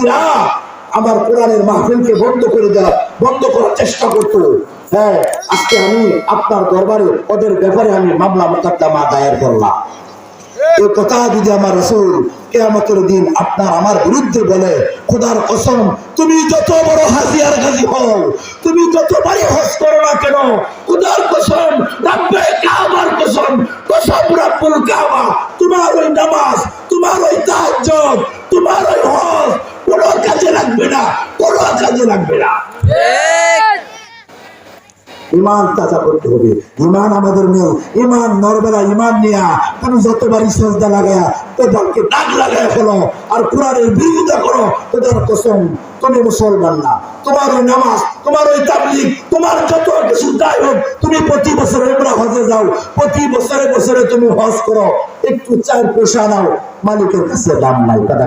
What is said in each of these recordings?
ডাকাতিরা আমার কোরআনের মাহফিলকে বন্ধ করে দেওয়া, বন্ধ করার চেষ্টা করতো। হ্যাঁ আজকে আমি আপনার দরবারে, ওদের ব্যাপারে আমি মামলা মোকদ্দমা দায়ের করলাম। তুমি তুমি করো না কেন? কসম তোমার ওই নামাজ, তোমার ওই তাহাজ্জুদ তোমার ওই হজ কোনো কাজে লাগবে না কোনো কাজে লাগবে না। ইমান করতে হবে। ইমান আমাদের ইমান নরবেলা ইমান তুমি যতবারই সজদা তোদেরকে লাগায় ফেলো আর কোরআনের বিরোধিতা করো, তোদের কসম, তুমি মুসলমান না। তোমার ওই নামাজ, তোমার ওই তাবলিগ, তোমার যত কিছু যাই হোক, তুমি প্রতি বছর হজে যাও। প্রতি বছরে বছরে তুমি হজ করো। একটু চার পয়সা নাও। মালিকের কাছে দাম নাই, কথা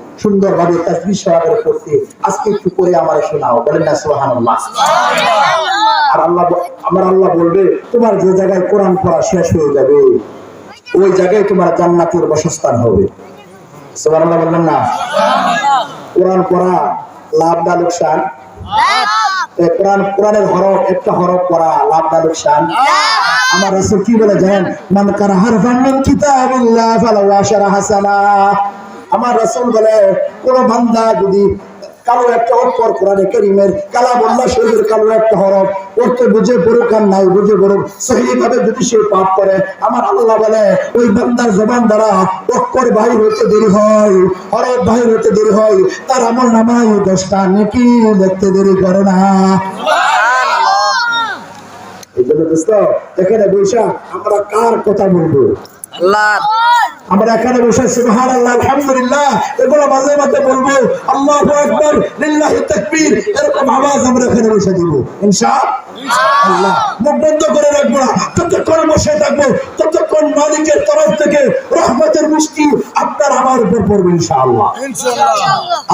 সুন্দর ভাবে তাসবিহ সহকারে করতে আজকে একটু করে আমার শোনাও বলেন না সুবহানাল্লাহ। আর আল্লাহ আমার আল্লাহ বলবে তোমার যে জায়গায় কোরআন পড়া শেষ হয়ে যাবে ওই জায়গায় তোমার জান্নাতের বাসস্থান হবে। সুবহানাল্লাহ বললেন না? কোরআন পড়া লাভ না লোকসান? কোরআন কোরআনের হরফ একটা হরফ পড়া লাভ না লোকসান? আমার রাসূল কি বলে জানেন? মান কারা হারফান মিন কিতাবিল্লাহ ফালাহু আশারা হাসানা। আমার রাসূল বলে, কোন বান্দা যদি কালো একটা অক্ষর কোরআনে কারীমের কালামুল্লাহ শরীফের কালো একটা হরফ পড়তে বুঝে পড়ুক আর নাই বুঝে পড়ুক সহি ভাবে যদি সে পাপ করে, আমার আল্লাহ বলে, ওই বান্দার জবান দ্বারা অক্ষর বাহির হতে দেরি হয়, হরফ বাহির হতে দেরি হয়, তার আমল নামায় দশটা নেকি দেখতে দেরি করে না। এখানে বৈশা আমরা কার কথা বলব? আল্লাহ। আমরা এখানে বসে সুবহান আল্লাহ আলহামদুলিল্লাহ। এগুলো মাঝে মাঝে বলব আল্লাহ আকবর লিল্লাহি তাকবীর এরকম আওয়াজ আমরা এখানে বসে দিব। ইনশাআল্লাহ মুখ বন্ধ করে রাখব না ততক্ষণ বসে থাকব ততক্ষণ মালিকের তরফ থেকে রহমতের মুষ্টি আপনার আমার উপর পড়বে ইনশাআল্লাহ।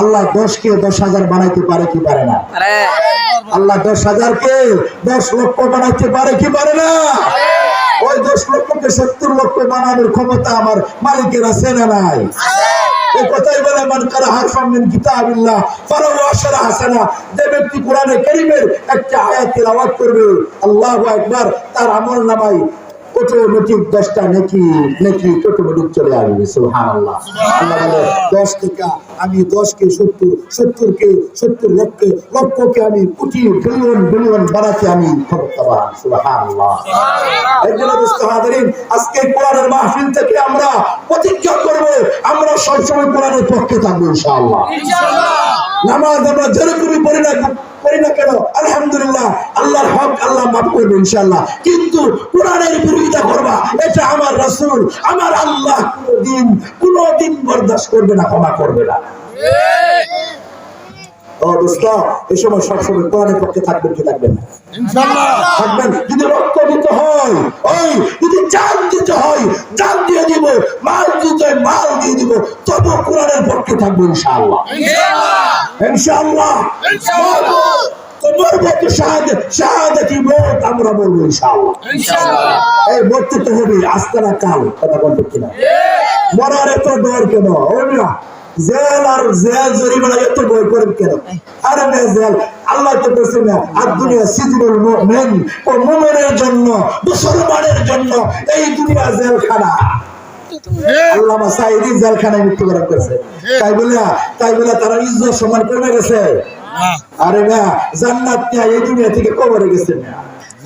আল্লাহ দশকে দশ হাজার বানাইতে পারে কি পারে না? আরে। আল্লাহ দশ হাজারকে দশ লক্ষ বানাইতে পারে কি পারে না? ওই দশ লক্ষকে সত্তর লক্ষ বানানোর ক্ষমতা আমার মালিকের আছে না নাই? এই কথাই বলে মান কারা হারফাম মিন কিতাবিল্লাহ ফালাহু আশরা হাসানা। যে ব্যক্তি কোরআনে কারীমের একটা আয়াত তেলাওয়াত করবে আল্লাহু আকবার তার আমল নামাই অটোমেটিক দশটা নেকি নেকি অটোমেটিক চলে আসবে সুবহানাল্লাহ। আল্লাহ বলে দশ থেকে আমি দশকে সত্তর সত্তরকে সত্তর লক্ষকে লক্ষকে আমি কোটি বিলিয়ন বিলিয়ন বানাতে আমি ক্ষমতাবান আজকে কোরআনের মাহফিল থেকে আমরা প্রতিজ্ঞা করব আমরা সবসময় কোরআনের পক্ষে থাকব ইনশাআল্লাহ। নামাজ আমরা যেরকমই পড়ি না করি না কেন আলহামদুলিল্লাহ আল্লাহর হক আল্লাহ মাফ করবে ইনশাআল্লাহ। কিন্তু কোরআনের বিরোধিতা রাসূল আমার আল্লাহ কোনদিন কোনদিন বরদাস্ত করবে না ক্ষমা করবে না। ও দোস্ত এই সময় সবসময় কোরআনের পক্ষে থাকবেন কি থাকবেন থাকবেন। যদি রক্ত দিতে হয় ওই যদি জান দিতে হয় জান দিয়ে দিব মাল দিতে হয় মাল দিয়ে দিব তবু কোরআনের পক্ষে থাকব ইনশাআল্লাহ। ইনশাআল্লাহ। তোমার শাহাদাতি মত আমরা বলব ইনশাআল্লাহ। এই মরতে তো হবে আজকে না কাল কথা বলতে কিনা? মরার এত ডর কেন? না জেল আর জেল জরিমানা এত ভয় করেন কেন? আরে না জেল আল্লাহ তো বলছে না আর দুনিয়া সিজনুল মুমিন ও মুমিনের জন্য মুসলমানের জন্য এই দুনিয়া জেলখানা। আল্লামা সাইদি জেলখানায় মৃত্যুবরণ করেছে। তাই বলে তাই বলে তারা ইজ্জত সম্মান কমে গেছে। আরে না জান্নাত নিয়ে এই দুনিয়া থেকে কবরে গেছে না।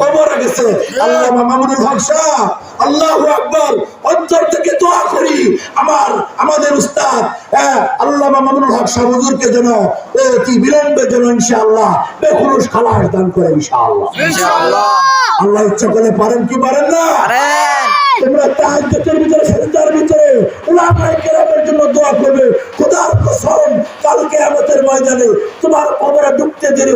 কবরে গেছে। আল্লাহ মামুনুল হক শাহ আল্লাহু আকবার অন্তর থেকে দোয়া করি। আমার আমাদের উস্তাদ হ্যাঁ আল্লাহ হক শাহ হুজুরকে যেন অতি বিলম্বে যেন ইনশাআল্লাহ খালাস দান করে ইনশাআল্লাহ। ইনশাআল্লাহ। আল্লাহ ইচ্ছা করলে পারেন কি পারেন না? পারেন। তোমরা তাহাজ্জুদের ভিতরে সেজদার ভিতরে উলামায়ে কেরামের জন্য দোয়া করবে। খোদার কসম কালকে আমাদের ময়দানে তোমার কবরে ঢুকতে দেরি